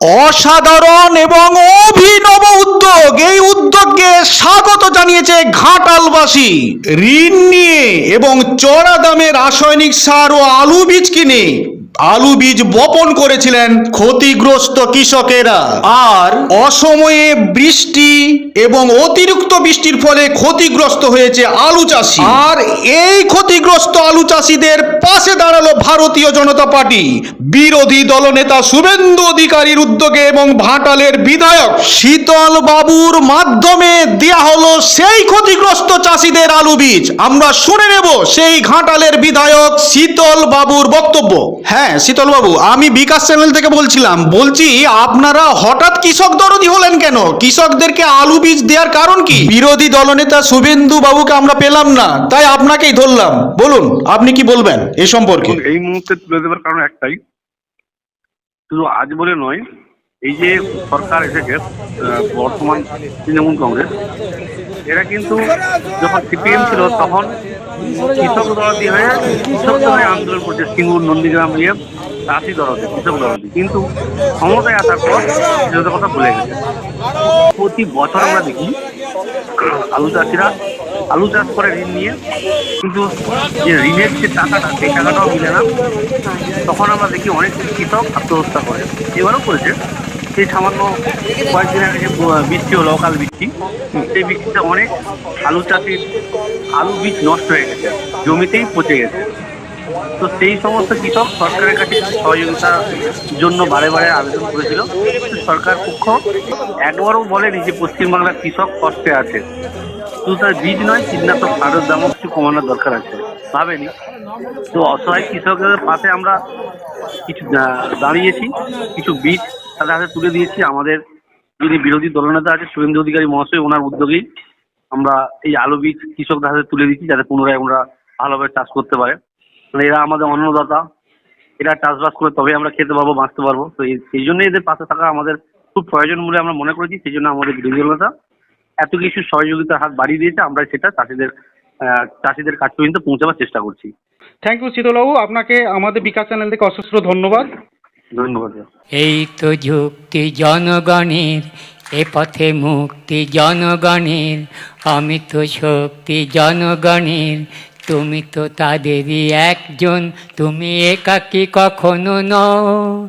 অসাধারণ এবং অভিনব উদ্যোগ। এই উদ্যোগকে স্বাগত জানিয়েছে ঘাটালবাসী। ঋণ নিয়ে এবং চড়া দামে রাসায়নিক সার ও আলু বীজ কিনে। আলু বীজ বপন করেছিলেন ক্ষতিগ্রস্ত কৃষকেরা। আর অসময়ে বৃষ্টি এবং অতিরিক্ত বৃষ্টির ফলে ক্ষতিগ্রস্ত হয়েছে আলু চাষি। আর এই ক্ষতিগ্রস্ত আলু চাষিদের পাশে দাঁড়াল ভারতীয় জনতা পার্টি। বিরোধী দলনেতা শুভেন্দু অধিকারীর উদ্যোগে এবং ভাটালের বিধায়ক শীতল বাবুর মাধ্যমে দেয়া হলো সেই ক্ষতিগ্রস্ত চাষিদের আলু বীজ। আমরা শুনে নেব সেই ঘাটালের বিধায়ক শীতল বাবুর বক্তব্য। হ্যাঁ শীতল বাবু আমি বিকাশ চ্যানেল থেকে বলছিলাম, বলছি আপনারা হঠাৎ কৃষক দরদি হলেন কেন? কৃষকদেরকে আলু বীজ দেওয়ার কারণ কি? বিরোধী দলনেতা শুভেন্দু বাবুকে আমরা পেলাম না, তাই আপনাকেই ধরলাম। বলুন, আপনি কি বলবেন এ সম্পর্কে? এই মুহূর্তে তুলে দেওয়ার কারণ একটাই। শুধু আজ বলে নয়, এই যে সরকার এসেছে বর্তমান তৃণমূল কংগ্রেস, এরা কিন্তু যখন সিপিএম ছিল তখন কৃষক দরদি হয়ে কৃষক দলে আন্দোলন করছে সিঙ্গুর, নন্দীগ্রাম নিয়ে চাষি দরদি কৃষক দরদি কিন্তু ক্ষমতায় আসার পর কৃষকদের কথা ভুলে গেছে। প্রতি বছর আমরা দেখি আলু চাষিরা আলু চাষ করে ঋণ নিয়ে, কিন্তু যে ঋণের যে টাকাটা, সেই টাকাটাও মিলে না। তখন আমরা দেখি অনেক কৃষক আত্মহত্যা করে। এবারও করেছে। সেই সামান্য কয়েকদিন আগে বৃষ্টি হলো, অকাল বৃষ্টি। সেই বৃষ্টিতে অনেক আলু চাষির আলু বীজ নষ্ট হয়ে গেছে, জমিতেই পচে গেছে। তো সেই সমস্ত কৃষক সরকারের কাছে সহযোগিতার জন্য বারে বারে আবেদন করেছিল। সরকার পক্ষ একবারও বলেনি যে পশ্চিমবাংলার কৃষক কষ্টে আছে। শুধু তার বীজ নয়, কীটনাশক সারের দামও কিছু কমানোর দরকার আছে। ভাবেনি। তো অসহায় কৃষকদের পাশে আমরা কিছু দাঁড়িয়েছি, কিছু বীজ তাদের হাতে তুলে দিয়েছি। আমাদের যিনি বিরোধী দলনেতা আছে, শুভেন্দু অধিকারী মহাশয়, ওনার উদ্যোগেই আমরা এই আলু বীজ কৃষকদের হাতে তুলে দিচ্ছি, যাতে পুনরায় আমরা ভালোভাবে চাষ করতে পারে। এরা আমাদের অন্নদাতা। এরা চাষবাস করে তবে আমরা খেতে পারব, বাঁচতে পারব। তো সেই জন্য এদের পাশে থাকা আমাদের খুব প্রয়োজন বলে আমরা মনে করেছি, সেই জন্য আমাদের বিরোধী দলনেতা এত কিছু সহযোগিতার হাত বাড়িয়ে দিয়েছে। আমরা সেটা চাষিদের চাষিদের কাছ পর্যন্ত পৌঁছাবার চেষ্টা করছি। থ্যাংক ইউ শীতলবাবু। আপনাকে আমাদের বিকাশ চ্যানেল থেকে অসুস্থ ধন্যবাদ। ধন্যবাদ। এই তো যুক্তি জনগণের, এ পথে মুক্তি জনগণের। আমি তো শক্তি জনগণের, তুমি তো তাদেরই একজন, তুমি একাকী কখনো নও।